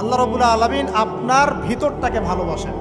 আল্লাহ রবুল্লা আলমিন আপনার ভিতরটাকে ভালোবাসেন।